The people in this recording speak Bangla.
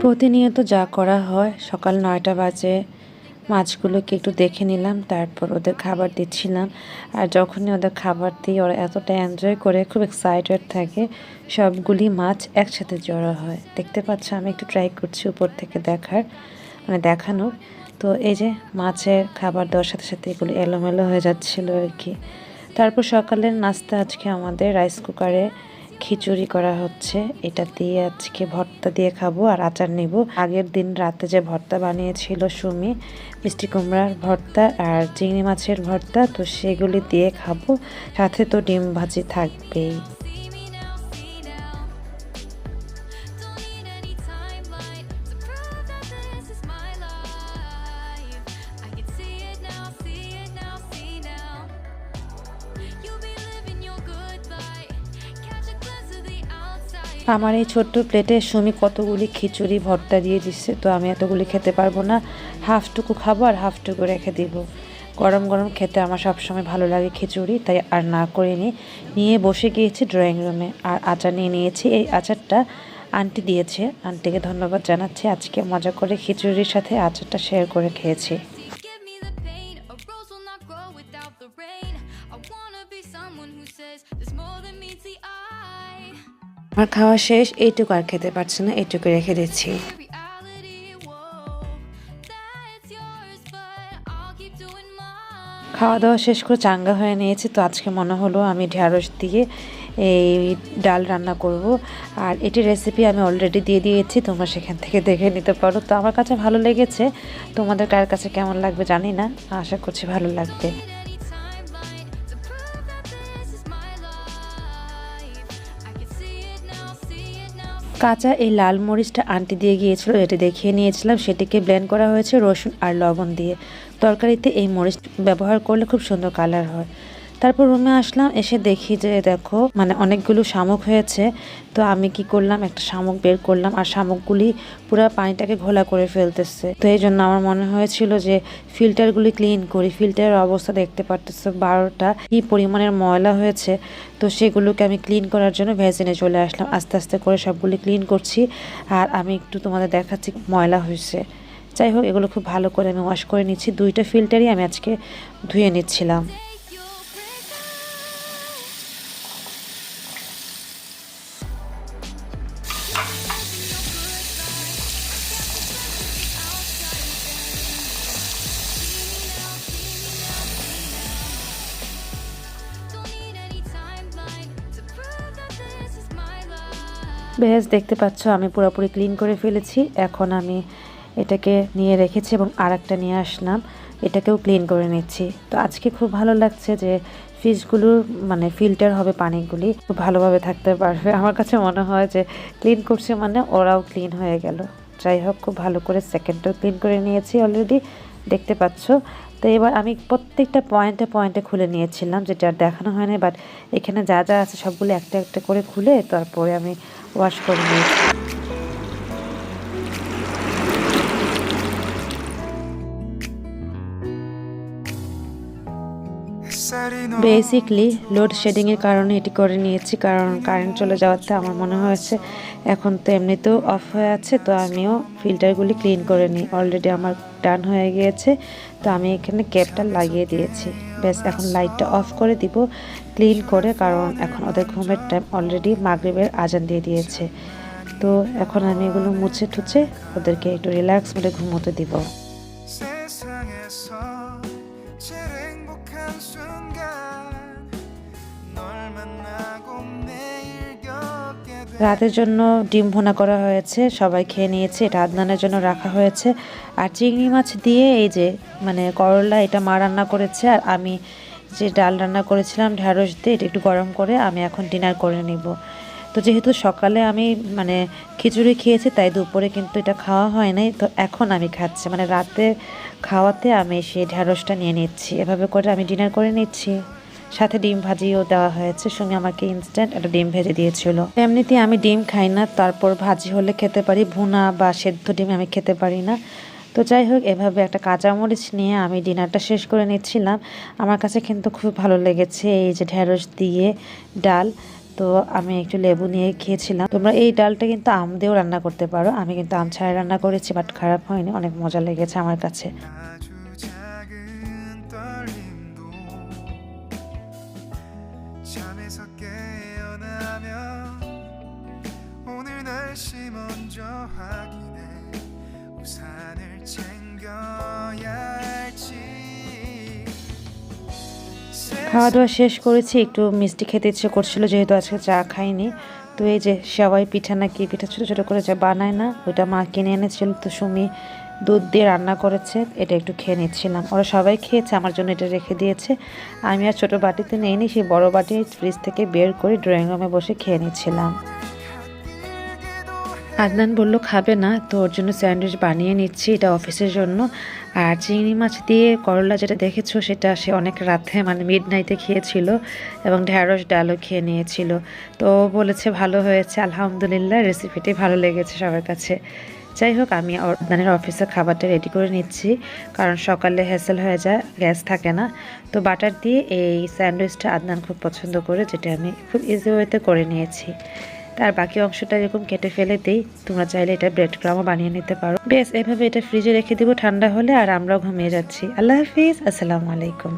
প্রতিনিয়ত যা করা হয়, সকাল নয়টা বাজে, মাছগুলোকে একটু দেখে নিলাম, তারপর ওদের খাবার দিচ্ছিলাম। আর যখনই ওদের খাবার দিই, ওরা এতটা এনজয় করে, খুব এক্সাইটেড থাকে, সবগুলি মাছ একসাথে জড়ো হয়। দেখতে পাচ্ছ, আমি একটু ট্রাই করছি উপর থেকে দেখার মানে দেখানোর। তো এই যে মাছের খাবার দেওয়ার সাথে সাথে এগুলো এলোমেলো হয়ে যাচ্ছিল আর কি। তারপর সকালের নাস্তা আজকে আমাদের রাইস কুকারে খিচুড়ি করা হচ্ছে। এটা দিয়ে আজকে ভর্তা দিয়ে খাব আর আচার নেব। আগের দিন রাতে যে ভর্তা বানিয়েছিল সুমি, মিষ্টি কুমড়ার ভর্তা আর চিংড়ি মাছের ভর্তা, তো সেগুলি দিয়ে খাব। সাথে তো ডিম ভাজি থাকবেই। আমার এই ছোট্ট প্লেটে সুমি কতগুলি খিচুড়ি, ভর্তা দিয়ে দিচ্ছে, তো আমি এতগুলি খেতে পারব না। হাফটুকু খাব আর হাফটুকু রেখে দিব। গরম গরম খেতে আমার সবসময় ভালো লাগে খিচুড়ি, তাই আর না করিনি নিয়ে বসে গিয়েছি ড্রয়িং রুমে। আর আচার নিয়ে নিয়েছি। এই আচারটা আন্টি দিয়েছে। আন্টিকে ধন্যবাদ জানাচ্ছি। আজকে মজা করে খিচুড়ির সাথে আচারটা শেয়ার করে খেয়েছি। আমার খাওয়া শেষ, এইটুকু আর খেতে পারছি না, এইটুকু রেখে দিচ্ছি. খাওয়া দাওয়া শেষ করে চাঙ্গা হয়ে নিয়েছি, তো আজকে মনে হলো আমি ঢ্যাঁড়স দিয়ে এই ডাল রান্না করব। আর এটি রেসিপি আমি অলরেডি দিয়ে দিয়েছি, তোমরা সেখান থেকে দেখে নিতে পারো। তো আমার কাছে ভালো লেগেছে, তোমাদের কার কাছে কেমন লাগবে জানি না, আশা করছি ভালো লাগবে। কাঁচা এই লাল মরিচটা আনটি দিয়ে গিয়েছিল, এটি দেখিয়ে নিয়েছিলাম, সেটিকে ব্লেন্ড করা হয়েছে রসুন আর লবণ দিয়ে। তরকারিতে এই মরিচ ব্যবহার করলে খুব সুন্দর কালার হয়। তারপর রুমে আসলাম, এসে দেখি যে দেখো মানে অনেকগুলো শামুক হয়েছে। তো আমি কি করলাম, একটা শামুক বের করলাম আর শামুকগুলি পুরো পানিটাকে ঘোলা করে ফেলতেছে। তো এই জন্য আমার মনে হয়েছিল যে ফিল্টারগুলি ক্লিন করি। ফিল্টারের অবস্থা দেখতে পারতেছে, বারোটা কি পরিমাণের ময়লা হয়েছে। তো সেগুলোকে আমি ক্লিন করার জন্য ভ্যাসিনে চলে আসলাম। আস্তে আস্তে করে সবগুলি ক্লিন করছি আর আমি একটু তোমাদের দেখাচ্ছি ময়লা হয়েছে। যাই হোক, এগুলো খুব ভালো করে আমি ওয়াশ করে নিচ্ছি। দুইটা ফিল্টারই আমি আজকে ধুয়ে নিচ্ছিলাম। বেশ, দেখতে পাচ্ছ, আমি পুরোপুরি ক্লিন করে ফেলেছি। এখন আমি এটাকে নিয়ে রেখেছি এবং আর একটা নিয়ে আসলাম। এটাকেও ক্লিন করে নিচ্ছি। তো আজকে খুব ভালো লাগছে যে ফিশগুলোর মানে ফিল্টার হবে পানিগুলি, খুব ভালোভাবে থাকতে পারবে। আমার কাছে মনে হয় যে ক্লিন করছে মানে ওরাও ক্লিন হয়ে গেল। যাই হোক, খুব ভালো করে সেকেন্ডটাও ক্লিন করে নিয়েছি অলরেডি দেখতে পাচ্ছ। তো এবার আমি প্রত্যেকটা পয়েন্টে পয়েন্টে খুলে নিয়েছিলাম, যেটা আর দেখানো হয়নি বাট এখানে যা যা আছে সবগুলো একটা একটা করে খুলে তারপরে আমি ওয়াশ করে নিয়েছি বেসিকলি লোডশেডিংয়ের কারণে এটি করে নিয়েছি, কারণ কারেন্ট চলে যাওয়াতে আমার মনে হয়েছে এখন তো এমনিতেও অফ হয়ে আছে, তো আমিও ফিল্টারগুলি ক্লিন করে নিই। অলরেডি আমার ডান হয়ে গিয়েছে, তো আমি এখানে ক্যাপটা লাগিয়ে দিয়েছি। ব্যাস এখন লাইটটা অফ করে দিব ক্লিন করে, কারণ এখন ওদের ঘুমের টাইম অলরেডি মাগরিবের আজান দিয়ে দিয়েছে। তো এখন আমি এগুলো মুছে ঠুছে ওদেরকে একটু রিল্যাক্স মোডে ঘুমোতে দিব। রাতের জন্য ডিম ভোনা করা হয়েছে, সবাই খেয়ে নিয়েছে, এটা আদনানের জন্য রাখা হয়েছে। আর চিংড়ি মাছ দিয়ে এই যে মানে করলা, এটা মা রান্না করেছে, আর আমি যে ডাল রান্না করেছিলাম, ঢ্যাঁড়স দিয়ে এটা একটু গরম করে আমি এখন ডিনার করে নিব। তো যেহেতু সকালে আমি মানে খিচুড়ি খেয়েছি, তাই দুপুরে কিন্তু এটা খাওয়া হয় নাই, তো এখন আমি খাচ্ছি। মানে রাতে খাওয়াতে আমি সেই ঢ্যাঁড়সটা নিয়ে নিচ্ছি। এভাবে করে আমি ডিনার করে নিচ্ছি। সাথে ডিম ভাজিও দেওয়া হয়েছে, সঙ্গে আমাকে ইনস্ট্যান্ট একটা ডিম ভেজে দিয়েছিল। এমনিতে আমি ডিম খাই না, তারপর ভাজি হলে খেতে পারি, ভুনা বা সেদ্ধ ডিম আমি খেতে পারি না। তো যাই হোক, এভাবে একটা কাঁচামরিচ নিয়ে আমি ডিনারটা শেষ করে নিচ্ছিলাম। আমার কাছে কিন্তু খুব ভালো লেগেছে এই যে ঢেঁড়স দিয়ে ডাল। তো আমি একটু লেবু নিয়ে খেয়েছিলাম। তোমরা এই ডালটা কিন্তু আম দিয়েও রান্না করতে পারো। আমি কিন্তু আম ছাড়া রান্না করেছি বাট খারাপ হয়নি। অনেক মজা লেগেছে আমার কাছে। 잠에서 깨어나면 오늘 날씨 먼저 확인해 우산을 챙겨야 할지 খাওয়া দাওয়া শেষ করেছি একটু মিষ্টি খেতে ইচ্ছে করছিল যেহেতু আজকে চা খাইনি তো এই যে সেওয়াই পিঠা না কি পিঠা ছোটো ছোটো করে যা বানায় না ওইটা মা কিনে এনেছিল তো সুমি দুধ দিয়ে রান্না করেছে, এটা একটু খেয়ে নিচ্ছিলাম। ওরা সবাই খেয়েছে, আমার জন্য এটা রেখে দিয়েছে। আমি আর ছোটো বাটিতে নিইনি, সেই বড় বাটি ফ্রিজ থেকে বের করে ড্রয়িং রুমে বসে খেয়ে নিচ্ছিলাম। আদনান বলল, খাবে না, তো ওর জন্য স্যান্ডউইচ বানিয়ে নিচ্ছি, এটা অফিসের জন্য। আর চিংড়ি মাছ দিয়ে করলা যেটা দেখেছ, সেটা সে অনেক রাতে মানে মিড নাইটে খেয়েছিল এবং ঢ্যাঁড়স ডালও খেয়ে নিয়েছিল। তো বলেছে, ভালো হয়েছে, আলহামদুলিল্লাহ রেসিপিটি ভালো লেগেছে সবার কাছে। যাই হোক, আমি আদনানের অফিসে খাবারটা রেডি করে নিচ্ছি। কারণ সকালে হ্যাসেল হয়ে যায় গ্যাস থাকে না। তো বাটার দিয়ে এই স্যান্ডউইচটা আদনান খুব পছন্দ করে, যেটা আমি খুব ইজি ওয়েতে করে নিয়েছি। তার বাকি অংশটা এরকম কেটে ফেলে দিই। তোমরা চাইলে এটা ব্রেড ক্রামও বানিয়ে নিতে পারো। বেশ এভাবে এটা ফ্রিজে রেখে দিব ঠান্ডা হলে, আর আমরাও ঘুমিয়ে যাচ্ছি। আল্লাহ হাফিজ, আসসালামু আলাইকুম।